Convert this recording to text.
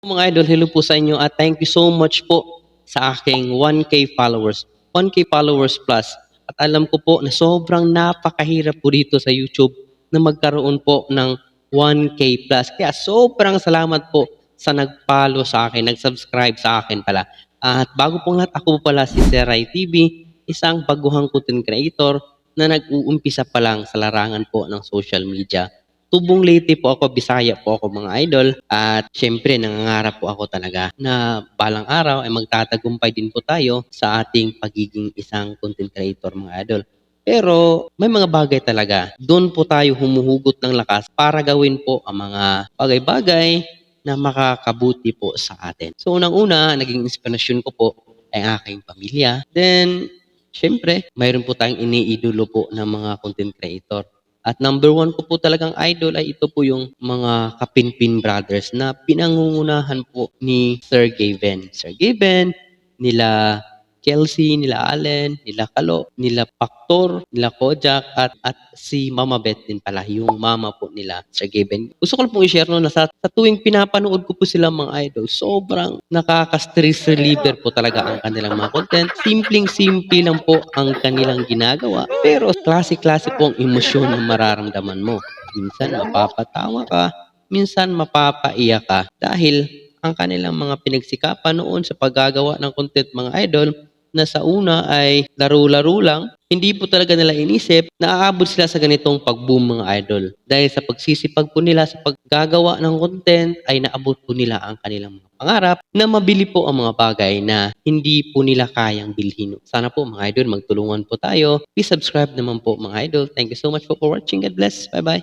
Mga idol, hello po sa inyo at thank you so much po sa aking 1K followers. 1K followers plus. At alam ko po na sobrang napakahirap po dito sa YouTube na magkaroon po ng 1K plus. Kaya sobrang salamat po sa nag-follow sa akin, nag-subscribe sa akin pala. At bago po lahat, ako po pala si Seray TV, isang baguhang content creator na nag-uumpisa pa lang sa larangan po ng social media. Tubong Leyte po ako, Bisaya po ako mga idol. At syempre, nangangarap po ako talaga na balang araw ay magtatagumpay din po tayo sa ating pagiging isang content creator mga idol. Pero may mga bagay talaga. Doon po tayo humuhugot ng lakas para gawin po ang mga bagay-bagay na makakabuti po sa atin. So unang-una, naging inspirasyon ko po ay aking pamilya. Then, syempre, mayroon po tayong iniidolo po ng mga content creator. At number one ko po talagang idol ay ito po yung mga Kapinpin Brothers na pinangungunahan po ni Sir Gaven. Sir Gaven, nila Kelsey, nila Allen, nila Kalo, nila Paktor, nila Kojak, at, at si Mama Beth din pala, yung mama po nila, Sir Gaben. Gusto ko lang pong i-share no, na sa, sa tuwing pinapanood ko po sila mga idol, sobrang nakaka-stress reliever po talaga ang kanilang mga content. Simpleng-simple lang po ang kanilang ginagawa, pero klase-klase po ang emosyon na mararamdaman mo. Minsan mapapatawa ka, minsan mapapaiyak ka dahil ang kanilang mga pinagsikapan noon sa paggagawa ng content mga idol na sa una ay laro-laro lang, hindi po talaga nila inisip na aabot sila sa ganitong pag-boom mga idol. Dahil sa pagsisipag po nila sa paggagawa ng content ay naabot po nila ang kanilang mga pangarap na mabili po ang mga bagay na hindi po nila kayang bilhin. Sana po mga idol magtulungan po tayo. Please subscribe naman po mga idol. Thank you so much po for watching. God bless. Bye-bye.